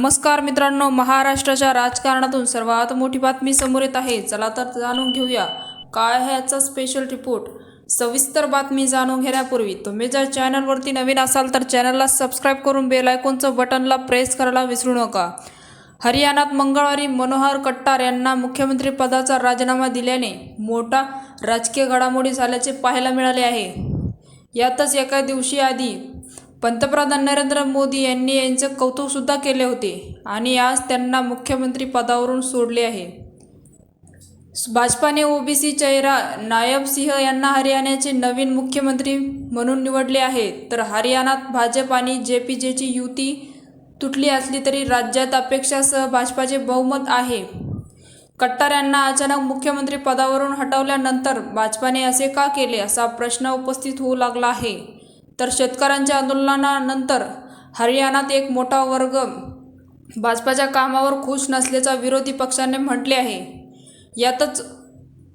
नमस्कार मित्रांनो महाराष्ट्राच्या राजकारणातून सर्वात मोठी बातमी समोर येत आहे. चला तर जाणून घेऊया काय आहे याचा स्पेशल रिपोर्ट सविस्तर बातमी जाणून घेण्यापूर्वी तुम्ही जर चॅनलवरती नवीन असाल तर चॅनलला सबस्क्राईब करून बेल आयकॉनचं बटनला प्रेस करायला विसरू नका. हरियाणात मंगळवारी मनोहर कट्टार यांना मुख्यमंत्रीपदाचा राजीनामा दिल्याने मोठा राजकीय घडामोडी झाल्याचे पाहायला मिळाले आहे. यातच एका दिवशी आधी पंतप्रधान नरेंद्र मोदी यांनी यांचे कौतुकसुद्धा केले होते आणि आज त्यांना मुख्यमंत्री पदावरून सोडले आहे. भाजपाने ओबीसी चेहरा नायब सिंह यांना हरियाणाचे नवीन मुख्यमंत्री म्हणून निवडले आहे. तर हरियाणात भाजप आणि जे पी जेची युती तुटली असली तरी राज्यात अपेक्षासह भाजपाचे बहुमत आहे. कट्टार यांना अचानक मुख्यमंत्री पदावरून हटवल्यानंतर भाजपाने असे का केले असा प्रश्न उपस्थित होऊ लागला आहे. तर शेतकऱ्यांच्या आंदोलनानंतर हरियाणात एक मोठा वर्ग भाजपाच्या कामावर खुश नसल्याचा विरोधी पक्षाने म्हटले आहे. यातच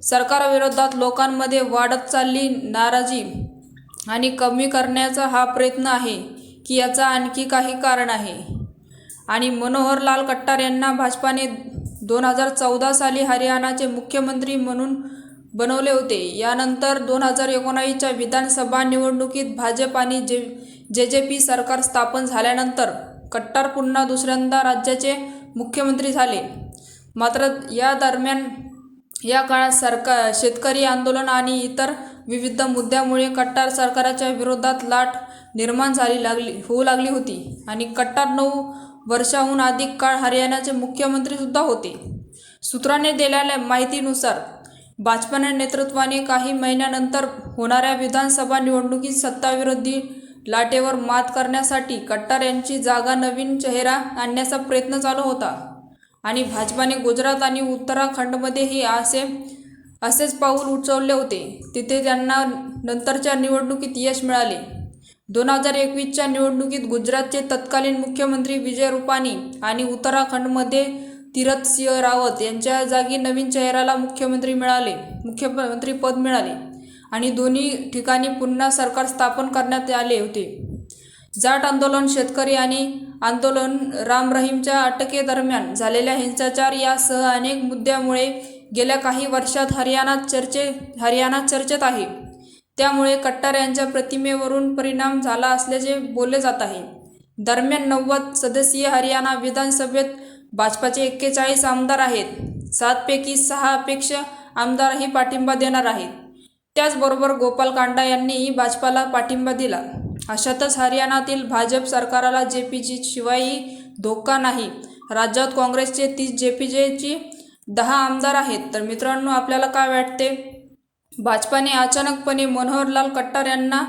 सरकारविरोधात लोकांमध्ये वाढत चालली नाराजी आणि कमी करण्याचा हा प्रयत्न आहे की याचा आणखी काही कारण आहे. आणि मनोहरलाल कट्टार यांना भाजपाने दोन हजार चौदा साली हरियाणाचे मुख्यमंत्री म्हणून बनवले होते. यानंतर दोन हजार एकोणावीसच्या विधानसभा निवडणुकीत भाजप आणि जे जे जे पी सरकार स्थापन झाल्यानंतर कट्टार पुन्हा दुसऱ्यांदा राज्याचे मुख्यमंत्री झाले. मात्र या दरम्यान या काळात सरकार शेतकरी आंदोलन आणि इतर विविध मुद्द्यामुळे कट्टार सरकारच्या विरोधात लाट निर्माण झाली लागली होऊ लागली होती आणि कट्टार नऊ वर्षाहून अधिक काळ हरियाणाचे मुख्यमंत्रीसुद्धा होते. सूत्राने दिलेल्या माहितीनुसार भाजपाने नेतृत्वाने काही महिन्यानंतर होणाऱ्या विधानसभा निवडणुकीत सत्ताविरोधी लाटेवर मात करण्यासाठी कट्टर यांची जागा नवीन चेहरा आणण्याचा प्रयत्न चालू होता. आणि भाजपाने गुजरात आणि उत्तराखंडमध्येही असे असेच पाऊल उचलले होते. तिथे त्यांना नंतरच्या निवडणुकीत यश मिळाले. दोन हजार एकवीसच्या निवडणुकीत गुजरातचे तत्कालीन मुख्यमंत्री विजय रुपानी आणि उत्तराखंडमध्ये तीरथ सिंह रावत यांच्या जागी नवीन चेहऱ्याला मुख्यमंत्री मिळाले मुख्यमंत्री पद मिळाले आणि दोन्ही ठिकाणी पुन्हा सरकार स्थापन करण्यात आले होते. जाट आंदोलन शेतकरी आणि आंदोलन राम रहीमच्या अटकेदरम्यान झालेल्या हिंसाचार यासह अनेक मुद्द्यामुळे गेल्या काही वर्षात हरियाणात चर्चे हरियाणात चर्चेत आहे. त्यामुळे कट्टार यांच्या प्रतिमेवरून परिणाम झाला असल्याचे बोलले जात आहे. दरम्यान नव्वद सदस्यीय हरियाणा विधानसभेत भाजपाचे एक्केचाळीस आमदार आहेत. सातपैकी सहा अपेक्ष आमदारही पाठिंबा देणार आहेत. त्याचबरोबर गोपाल कांडा यांनीही भाजपाला पाठिंबा दिला. अशातच हरियाणातील भाजप सरकाराला जे पी जी शिवायही धोका नाही. राज्यात काँग्रेसचे तीस जे पी जेची दहा आमदार आहेत. तर मित्रांनो आपल्याला काय वाटते? भाजपाने अचानकपणे मनोहरलाल कट्टार यांना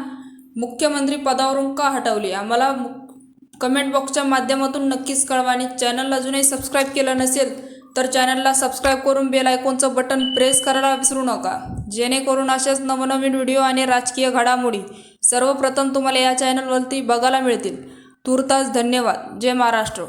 मुख्यमंत्री पदावरून का हटवले? आम्हाला कमेंट बॉक्सच्या माध्यमातून नक्कीच कळवा आणि चॅनल अजूनही सबस्क्राईब केलं नसेल तर चॅनलला सबस्क्राईब करून बेल आयकॉनचं बटन प्रेस करायला विसरू नका. जेणेकरून अशाच नवनवीन व्हिडिओ आणि राजकीय घडामोडी सर्वप्रथम तुम्हाला या चॅनलवरती बघायला मिळतील. तुर्तास धन्यवाद. जय महाराष्ट्र.